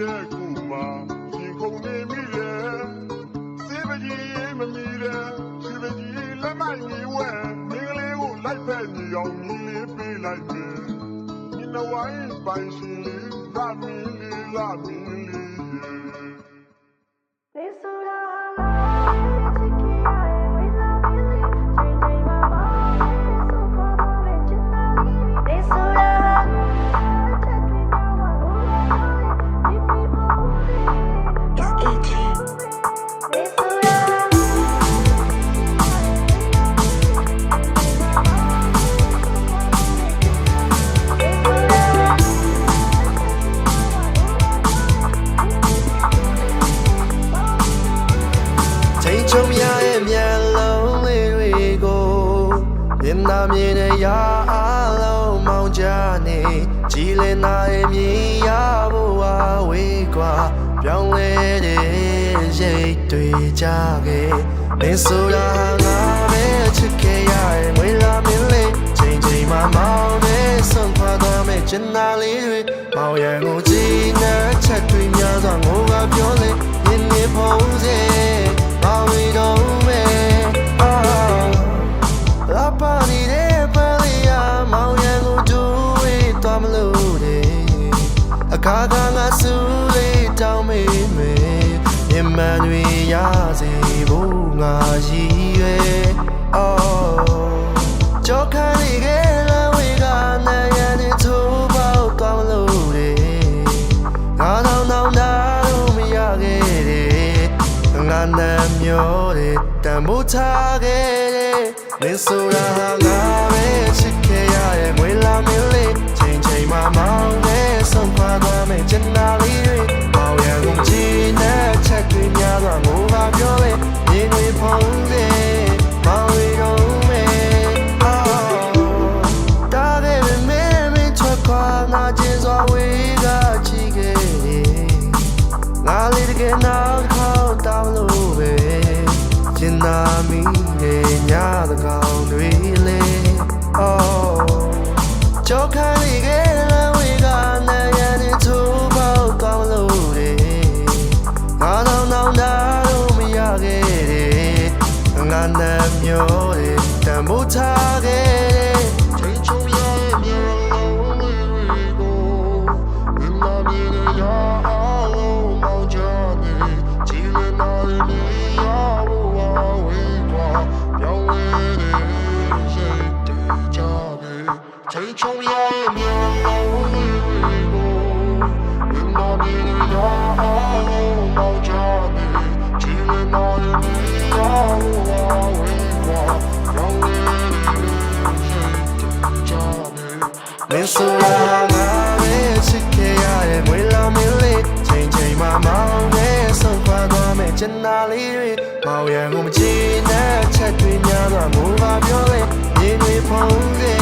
တဲ့ကူမှာရှင်ကုန်နေမိတယ်စေပကြီးမမီတဲ့စေပကြီးလက်မိုက်ကြီးဝဲမင်းကလေးကိုလိုက်ဖက်ညီအောင်ညီလေးပေးလိုက်မယ်ညီနဝိုင်းပိုင်ရှင်လေးလာမီလေးလာမီလေးရဲ့ They မျက်နှာမြင်တဲ့ရာအလုံးမောင်ကြနေကြည်လင်နာရဲ့မြင်ရဖို့အဝေးกว่าပြောင်းလဲတဲ့ရိတ်တွေကြခဲ့လင်းဆိုတာငါပဲချစ်ခဲ့ရရဲ့မွေလာမင်းလေးချိန်ချိန်မှမောင်နဲ့ဆုံးခွာတော့မဲ့ချင်နာလေးတွေမောင်ရ အခါကငါဆူလေးတောင်းမေးမယ်မြင်မှန်တွေရစေဖို့ငါရည်ရွယ်အော်ကြောက်ခါလေးကလည်းဝေကနိုင်ရတဲ့သူ့ဘောက်တော်မလို့တဲ့ငါတော့တော့နာလို့မရခဲ့တဲ့ငါနာမျိုးတဲ့တန်မိုးထားခဲ့တဲ့မင်းဆိုတာဟာငါ ငါလေးတကယ်နောက်ခေါင်းတောင်းလို့ပဲကျင်နာမိတဲ့ညသကောင်တွေလေအော်ကြောက်ခါလေးကလည်းဝေးကနိုင်ရတဲ့သူ့ဘောက်တောင်းလို့တဲ့ငါတော့တော့နာလို့မရခဲ့တဲ့ငါနာမျိုးတဲ့တန်ဖိုးထားခဲ့ ချိန်ချုံရဲ့မြေလုံးကိုဘယ်မှာနေရောအောင်ပေါ့ချာနေချိန်လည်းနော်လည်းရောဝေးဝါရောဝေးချာနေမင်းဆိုလာငါပဲစိတ်ခဲ့ရတဲ့မွေလာမင်းလေးချိန်ချိန်မှမောင်းနေဆုံးခွာသွားမယ်ကျန်တာလေးတွေမောင်ရံကိုမချီနဲ့ချက်တွေများစွာမိုးပါပြောလေမြင်တွေဖုံးစေ